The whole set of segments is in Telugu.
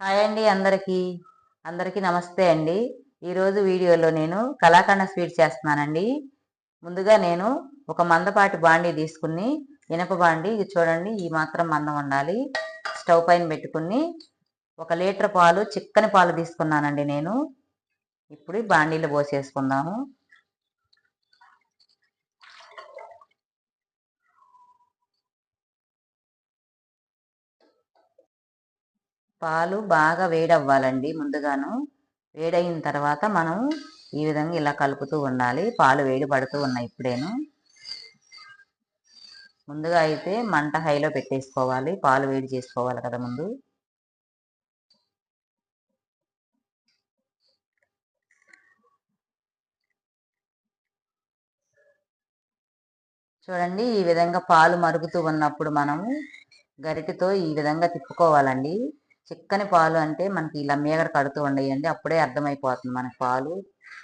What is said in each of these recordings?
హాయ్ అండి అందరికీ. అందరికీ నమస్తే అండి. ఈరోజు వీడియోలో నేను కళాఖండ స్వీట్ చేస్తున్నానండి. ముందుగా నేను ఒక మందపాటి బాండీ తీసుకుని ఇనప బాండి ఇది చూడండి ఈ మాత్రం మందం ఉండాలి. స్టవ్ పైన పెట్టుకుని ఒక లీటర్ పాలు చిక్కని పాలు తీసుకున్నానండి నేను. ఇప్పుడు బాండీలో పోసేసుకుందాము. పాలు బాగా వేడవ్వాలండి ముందుగాను. వేడైన తర్వాత మనం ఈ విధంగా ఇలా కలుపుతూ ఉండాలి. పాలు వేడి పడుతూ ఉన్నాయి ఇప్పుడేను. ముందుగా అయితే మంట హైలో పెట్టేసుకోవాలి. పాలు వేడి చేసుకోవాలి కదా ముందు. చూడండి ఈ విధంగా పాలు మరుగుతూ ఉన్నప్పుడు మనము గరిటెతో ఈ విధంగా తిప్పుకోవాలండి. చిక్కని పాలు అంటే మనకి ఇలా మీగడ కడుతూ ఉండేయండి అప్పుడే అర్థమైపోతుంది. మనకి పాలు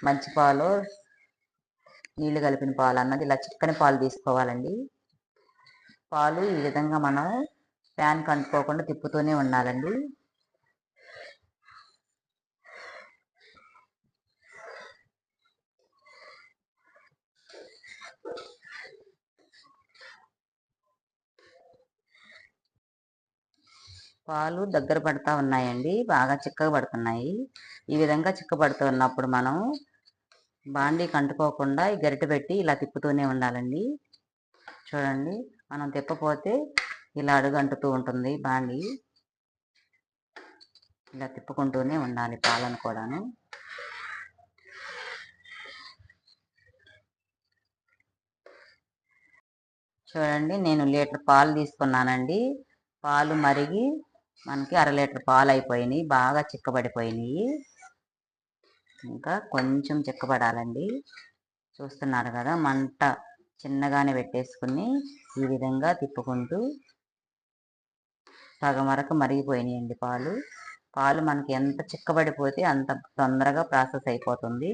మంచి పాలు నీళ్ళు కలిపిన పాలు అన్నది ఇలా చిక్కని పాలు తీసుకోవాలండి. పాలు ఈ విధంగా మనం ఫ్యాన్ కంటుకోకుండా తిప్పుతూనే ఉండాలండి. పాలు దగ్గర పడతా ఉన్నాయండి. బాగా చిక్కగా పడుతున్నాయి. ఈ విధంగా చిక్కబడుతూ ఉన్నప్పుడు మనం బాండీ కంటుకోకుండా ఈ గరిటె పెట్టి ఇలా తిప్పుతూనే ఉండాలండి. చూడండి మనం తిప్పపోతే ఇలా అడుగు అంటుతూ ఉంటుంది బాండీ. ఇలా తిప్పుకుంటూనే ఉండాలి పాలను కూడాను. చూడండి నేను లీటర్ పాలు తీసుకున్నానండి. పాలు మరిగి మనకి అర లీటర్ పాలు అయిపోయినాయి బాగా చిక్కబడిపోయినాయి. ఇంకా కొంచెం చిక్కబడాలండి. చూస్తున్నారు కదా మంట చిన్నగానే పెట్టేసుకుని ఈ విధంగా తిప్పుకుంటూ సగం వరకు మరిగిపోయినాయండి పాలు. పాలు మనకి ఎంత చిక్కబడిపోతే అంత తొందరగా ప్రాసెస్ అయిపోతుంది.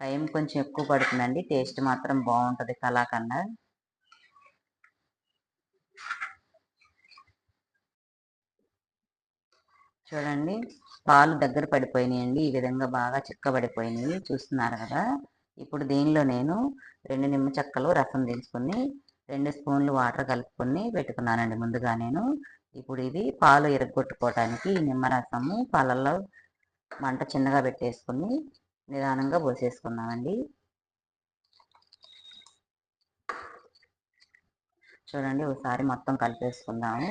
టైం కొంచెం ఎక్కువ పడుతుందండి టేస్ట్ మాత్రం బాగుంటుంది కలాకండ చూడండి. పాలు దగ్గర పడిపోయినాయండి. ఈ విధంగా బాగా చిక్కబడిపోయినాయి. చూస్తున్నారు కదా. ఇప్పుడు దీనిలో నేను రెండు నిమ్మ చెక్కలు రసం తీసుకుని రెండు స్పూన్లు వాటర్ కలుపుకొని పెట్టుకున్నానండి ముందుగా నేను. ఇప్పుడు ఇది పాలు ఇరగొట్టుకోవటానికి ఈ నిమ్మరసము పాలల్లో మంట చిన్నగా పెట్టేసుకుని నిదానంగా పోసేసుకున్నామండి చూడండి. ఒకసారి మొత్తం కలిపేసుకుందాము.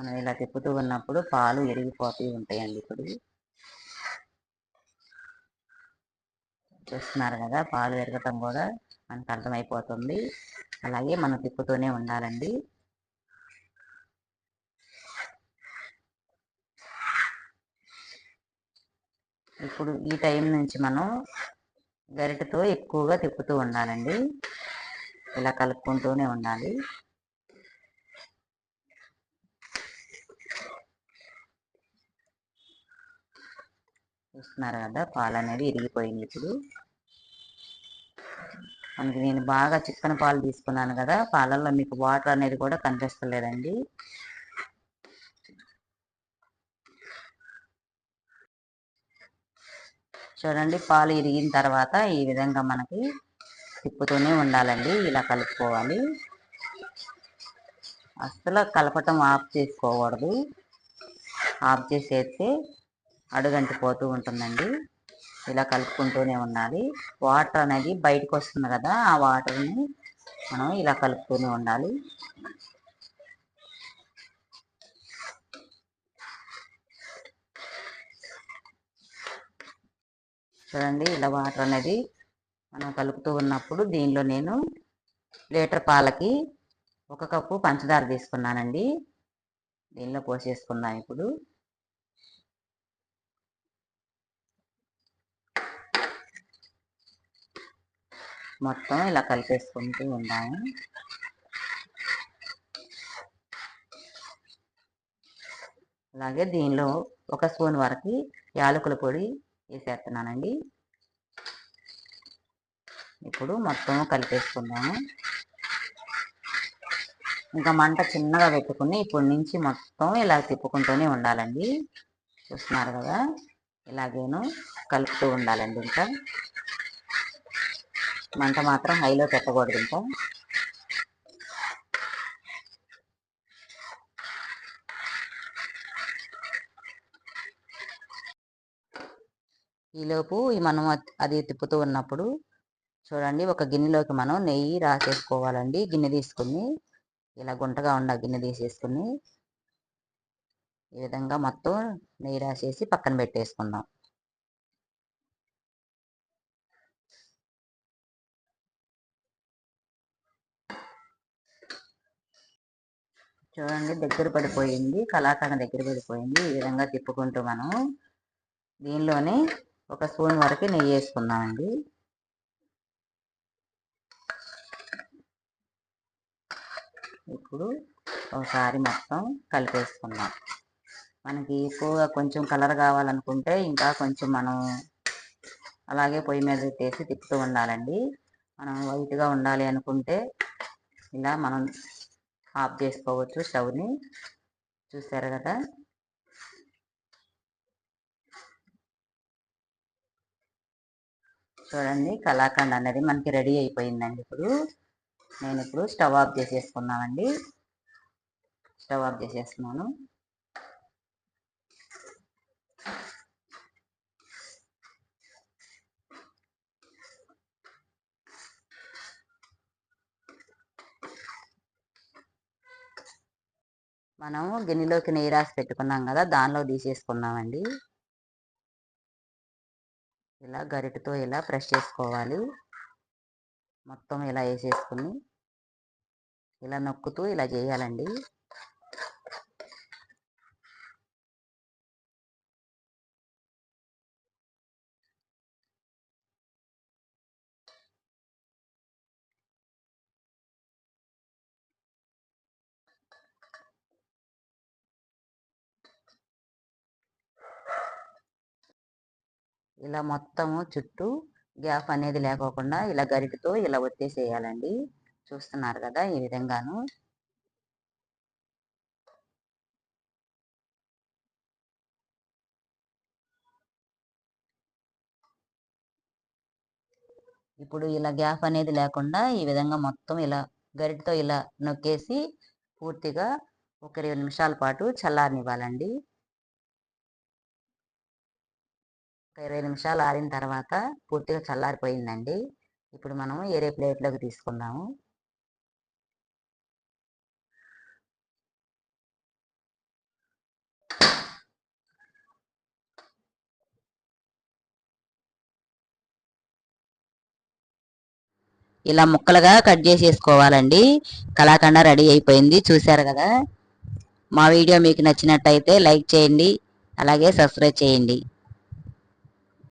మనం ఇలా తిప్పుతూ ఉన్నప్పుడు పాలు ఎరిగిపోతూ ఉంటాయండి ఇప్పుడు. చూస్తున్నారు కదా పాలు ఎరగటం కూడా మనకు అర్థమైపోతుంది. అలాగే మనం తిప్పుతూనే ఉండాలండి. ఇప్పుడు ఈ టైం నుంచి మనం గరిటతో ఎక్కువగా తిప్పుతూ ఉండాలండి. ఇలా కలుపుకుంటూనే ఉండాలి. చూస్తున్నారు కదా పాలు అనేది ఇరిగిపోయింది ఇప్పుడు. మనకి నేను బాగా చిక్కన పాలు తీసుకున్నాను కదా పాలల్లో మీకు వాటర్ అనేది కూడా కనిపిస్తలేదండి. చూడండి పాలు ఇరిగిన తర్వాత ఈ విధంగా మనకి తిప్పుతూనే ఉండాలండి ఇలా కలుపుకోవాలి. అస్సలు కలపటం ఆఫ్ చేసుకోకూడదు. ఆఫ్ చేసేస్తే అడుగంటిపోతూ ఉంటుందండి. ఇలా కలుపుకుంటూనే ఉండాలి. వాటర్ అనేది బయటకు వస్తుంది కదా ఆ వాటర్ని మనం ఇలా కలుపుతూనే ఉండాలి. చూడండి ఇలా వాటర్ అనేది మనం కలుపుతూ ఉన్నప్పుడు దీనిలో నేను లీటర్ పాలకి ఒక కప్పు పంచదార తీసుకున్నానండి. దీనిలో పోసేసుకుందాం ఇప్పుడు. మొత్తం ఇలా కలిపేసుకుంటూ ఉండాము అలాగే దీనిలో ఒక స్పూన్ వరకు యాలకుల పొడి వేసేస్తున్నానండి. ఇప్పుడు మొత్తం కలిపేసుకుందాము. ఇంకా మంట చిన్నగా పెట్టుకుని ఇప్పటి నుంచి మొత్తం ఇలా తిప్పుకుంటూనే ఉండాలండి. చూస్తున్నారు కదా? ఇలాగేను కలుపుతూ ఉండాలండి ఇంకా. మంట మాత్రం హైలో పెట్టకూడదు ఇంకా. ఈలోపు మనం అది తిప్పుతూ ఉన్నప్పుడు చూడండి ఒక గిన్నెలోకి మనం నెయ్యి రాసేసుకోవాలండి. గిన్నె తీసుకుని ఇలా గుంటగా ఉన్న గిన్నె తీసేసుకుని ఈ విధంగా మొత్తం నెయ్యి రాసేసి పక్కన పెట్టేసుకుందాం. చూడండి దగ్గర పడిపోయింది. కళాకాండ దగ్గర పడిపోయింది. ఈ విధంగా తిప్పుకుంటూ మనం దీనిలోనే ఒక స్పూన్ వరకు నెయ్యి వేసుకుందామండి. ఇప్పుడు ఒకసారి మొత్తం కలిపేసుకుందాం. మనకి ఎక్కువగా కొంచెం కలర్ కావాలనుకుంటే ఇంకా కొంచెం మనం అలాగే పొయ్యి మీద పెట్టేసి తిప్పుతూ ఉండాలండి. మనం వైట్గా ఉండాలి అనుకుంటే ఇలా మనం ఆఫ్ చేసుకోవచ్చు స్టవ్ని. చూసారు కదా? చూడండి కళాఖండ్ అనేది మనకి రెడీ అయిపోయిందండి ఇప్పుడు. నేను ఇప్పుడు స్టవ్ ఆఫ్ చేసేసుకున్నానండి. స్టవ్ ఆఫ్ చేసేస్తున్నాను. మనం గిన్నెలోకి నెయ్యి రాసి పెట్టుకున్నాం కదా దానిలో తీసేసుకున్నామండి ఇలా గరిటతో ఇలా ప్రెస్ చేసుకోవాలి. మొత్తం ఇలా వేసేసుకుని ఇలా నొక్కుతూ ఇలా చేయాలండి. ఇలా మొత్తము చుట్టూ గ్యాప్ అనేది లేకోకుండా ఇలా గరిటతో ఇలా ఒత్తేసేయాలండి. చూస్తున్నారు కదా ఈ విధంగాను. ఇప్పుడు ఇలా గ్యాప్ అనేది లేకుండా ఈ విధంగా మొత్తం ఇలా గరిటతో ఇలా నొక్కేసి పూర్తిగా ఒక ఇరవై నిమిషాల పాటు చల్లారనివ్వాలండి. ఇరవై నిమిషాలు ఆరిన తర్వాత పూర్తిగా చల్లారిపోయిందండి. ఇప్పుడు మనం ఏరే ప్లేట్లోకి తీసుకుందాము. ఇలా ముక్కలుగా కట్ చేసేసుకోవాలండి. కళాఖండ రెడీ అయిపోయింది. చూశారు కదా? మా వీడియో మీకు నచ్చినట్టయితే లైక్ చేయండి. అలాగే సబ్స్క్రైబ్ చేయండి.